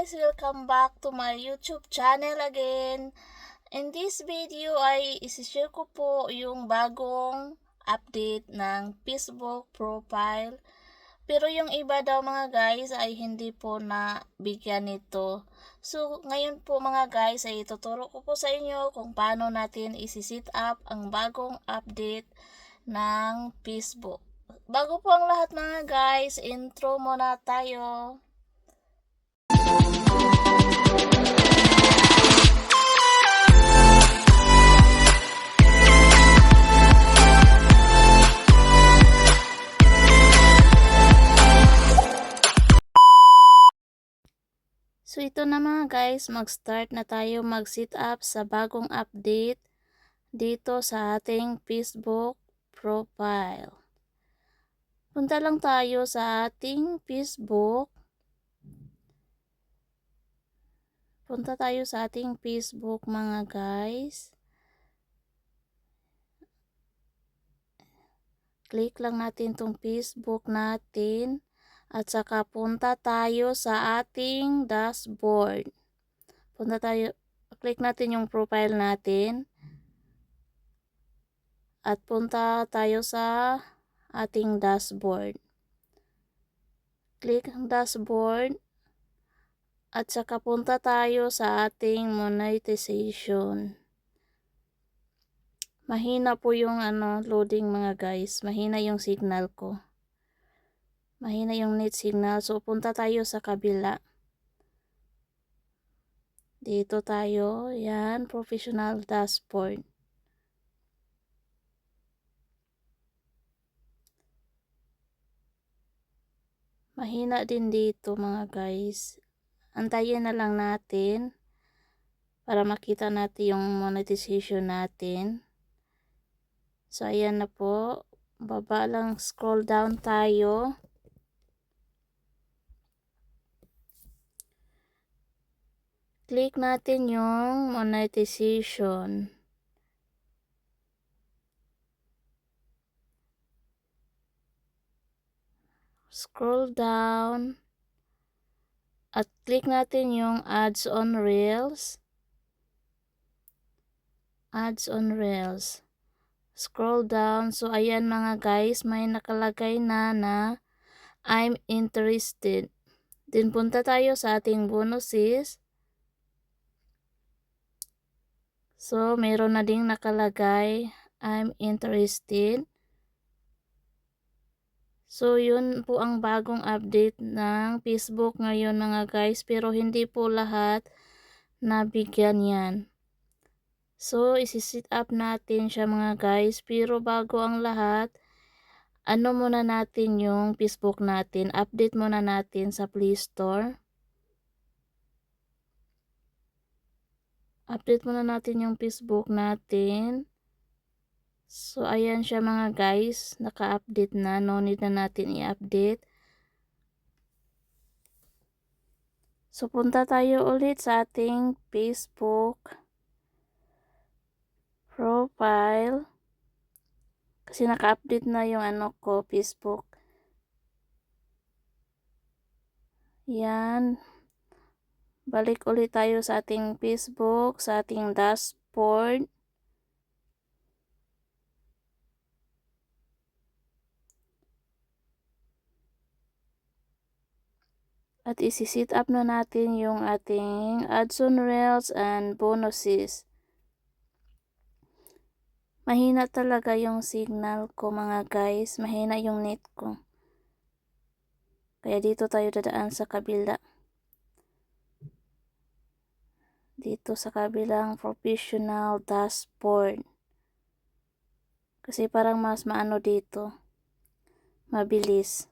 guys! Welcome back to my YouTube channel again. In this video ay isishare ko po yung bagong update ng Facebook profile. Pero yung iba daw mga guys ay hindi po na bigyan nito. So ngayon po mga guys ay ituturo ko po sa inyo kung paano natin isi-set up ang bagong update ng Facebook. Bago po ang lahat mga guys, intro muna tayo. So ito na mga guys, mag-start na tayo mag-set up sa bagong update dito sa ating Facebook profile. Punta lang tayo sa ating Facebook. Punta tayo sa ating Facebook mga guys. Click lang natin tong Facebook natin. At saka punta tayo sa ating dashboard. Punta tayo, click natin yung profile natin. At punta tayo sa ating dashboard. Click ang dashboard. At saka punta tayo sa ating monetization. Mahina po yung ano, loading mga guys. Mahina yung signal ko mahina yung net signal. So, punta tayo sa kabila. Dito tayo. Yan, professional dashboard. Mahina din dito mga guys. Antayin na lang natin para makita natin yung monetization natin. So, ayan na po. Baba lang, scroll down tayo. click natin yung monetization. Scroll down at click natin yung ads on Reels. Ads on Reels. Scroll down. So, ayan mga guys, may nakalagay na na I'm interested. Then, punta tayo sa ating bonuses. So, meron na ding nakalagay, I'm interested. So, yun po ang bagong update ng Facebook ngayon mga guys. Pero hindi po lahat nabigyan yan. So, isi-set up natin siya mga guys. Pero bago ang lahat, ano muna natin yung Facebook natin. Update muna natin sa Play Store. update muna natin yung Facebook natin. So, ayan siya mga guys. Naka-update na. No need na natin i-update. So, punta tayo ulit sa ating Facebook profile. Kasi naka-update na yung ano ko, Facebook. Yan. Balik ulit tayo sa ating Facebook, sa ating dashboard. At isi-set up na natin yung ating ads on Reels and bonuses. Mahina talaga yung signal ko mga guys. Mahina yung net ko. Kaya dito tayo dadaan sa kabila. dito sa kabilang professional dashboard. Kasi parang mas maano dito. Mabilis.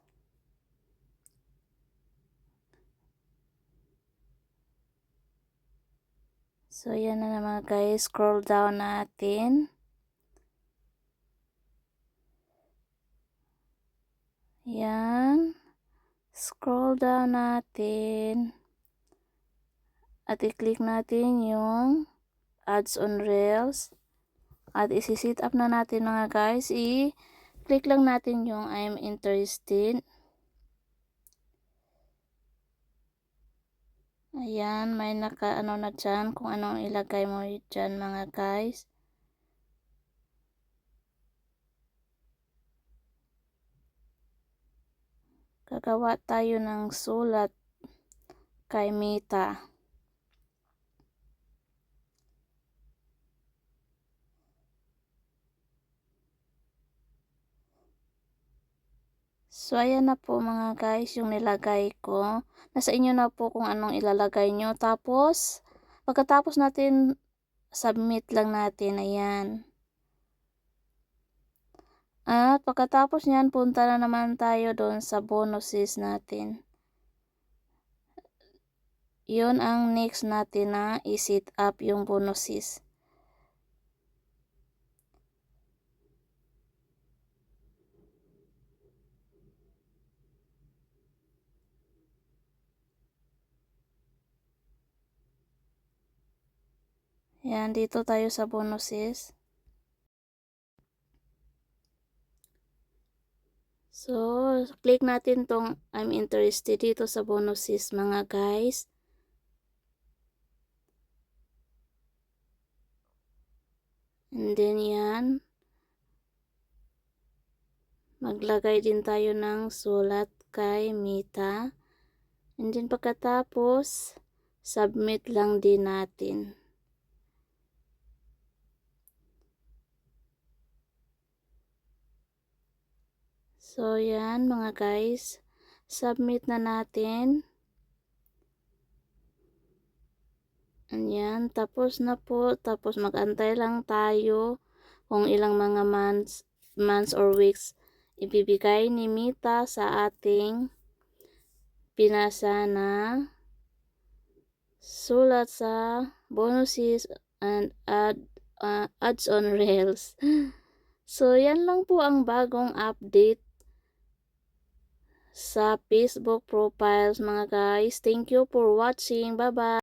So, yan na naman guys. Scroll down natin. Yan. Scroll down natin. At i-click natin yung ads on Reels. At isi-set up na natin mga guys. I-click lang natin yung I'm interested. Ayan, may naka ano na dyan kung anong ilagay mo dyan mga guys. Gagawa tayo ng sulat kay Mita. So, ayan na po mga guys yung nilagay ko. Nasa inyo na po kung anong ilalagay nyo. Tapos, pagkatapos natin submit lang natin. Ayan. At pagkatapos niyan, punta na naman tayo doon sa bonuses natin. Yun ang next natin na i-set up yung bonuses. Yan, dito tayo sa bonuses. So, click natin tong I'm interested dito sa bonuses mga guys. And then yan. Maglagay din tayo ng sulat kay Mita. And then pagkatapos, submit lang din natin. So, yan mga guys. Submit na natin. Ayan. Tapos na po. Tapos magantay lang tayo kung ilang mga months, months or weeks ibibigay ni Mita sa ating pinasa na sulat sa bonuses and add, uh, ads on rails. So, yan lang po ang bagong update sa Facebook profiles mga guys. Thank you for watching. Bye-bye.